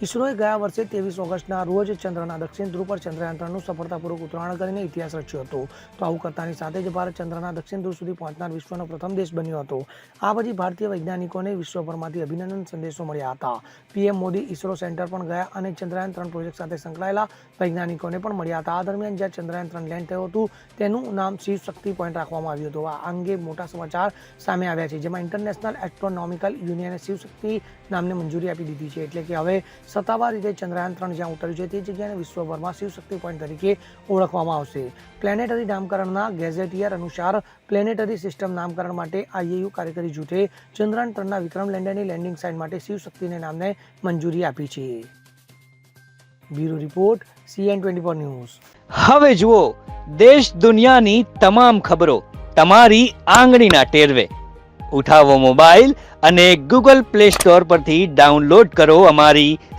ઇસરોએ ગયા વર્ષે ત્રેવીસ ઓગસ્ટના રોજ ચંદ્રના દક્ષિણ ધ્રુવ પર ચંદ્રયાન સફળતાપૂર્વક ઉતરાણ કરીને ઇતિહાસ રચ્યો હતો. તો આવું કરતાની સાથે જ ભારત ચંદ્રના દક્ષિણ ધ્રુવ સુધી પહોંચનાર વિશ્વનો પ્રથમ દેશ બન્યો હતો. આ પછી ભારતીય વૈજ્ઞાનિકોને વિશ્વભરમાંથી અભિનંદન સંદેશો મળ્યા હતા. પીએમ મોદી ઇસરો સેન્ટર પણ ગયા અને ચંદ્રયાન ત્રણ પ્રોજેક્ટ સાથે સંકળાયેલા વૈજ્ઞાનિકોને પણ મળ્યા હતા. આ દરમિયાન જ્યાં ચંદ્રયાન ત્રણ લેન્ડ થયું હતું, તેનું નામ શિવ શક્તિ પોઈન્ટ રાખવામાં આવ્યું હતું. આ અંગે મોટા સમાચાર સામે આવ્યા છે, જેમાં ઇન્ટરનેશનલ એસ્ટ્રોનોમિકલ યુનિયને શિવ શક્તિ નામને મંજૂરી આપી દીધી છે. એટલે કે હવે સત્તાવાર રીતે ચંદ્રયાન ત્રણ જ્યાં ઉતર્યું છે, તે જગ્યાને વિશ્વભરમાં શિવશક્તિ પોઈન્ટ તરીકે ઓળખવામાં આવશે. પ્લેનેટરી નામકરણના ગેઝેટિયર અનુસાર પ્લેનેટરી સિસ્ટમ નામકરણ માટે આઈએયુ કાર્યકારી જૂથે ચંદ્રયાન ત્રણના વિક્રમ લેન્ડરની લેન્ડિંગ સાઇટ માટે શિવશક્તિને નામને મંજૂરી આપી છે. Bureau report CN twenty four news. હવે જુઓ, દેશ દુનિયાની તમામ ખબરો તમારી આંગળીના ટેરવે. ઉઠાવો મોબાઈલ અને ગૂગલ પ્લે સ્ટોર પરથી ડાઉનલોડ કરો અમારી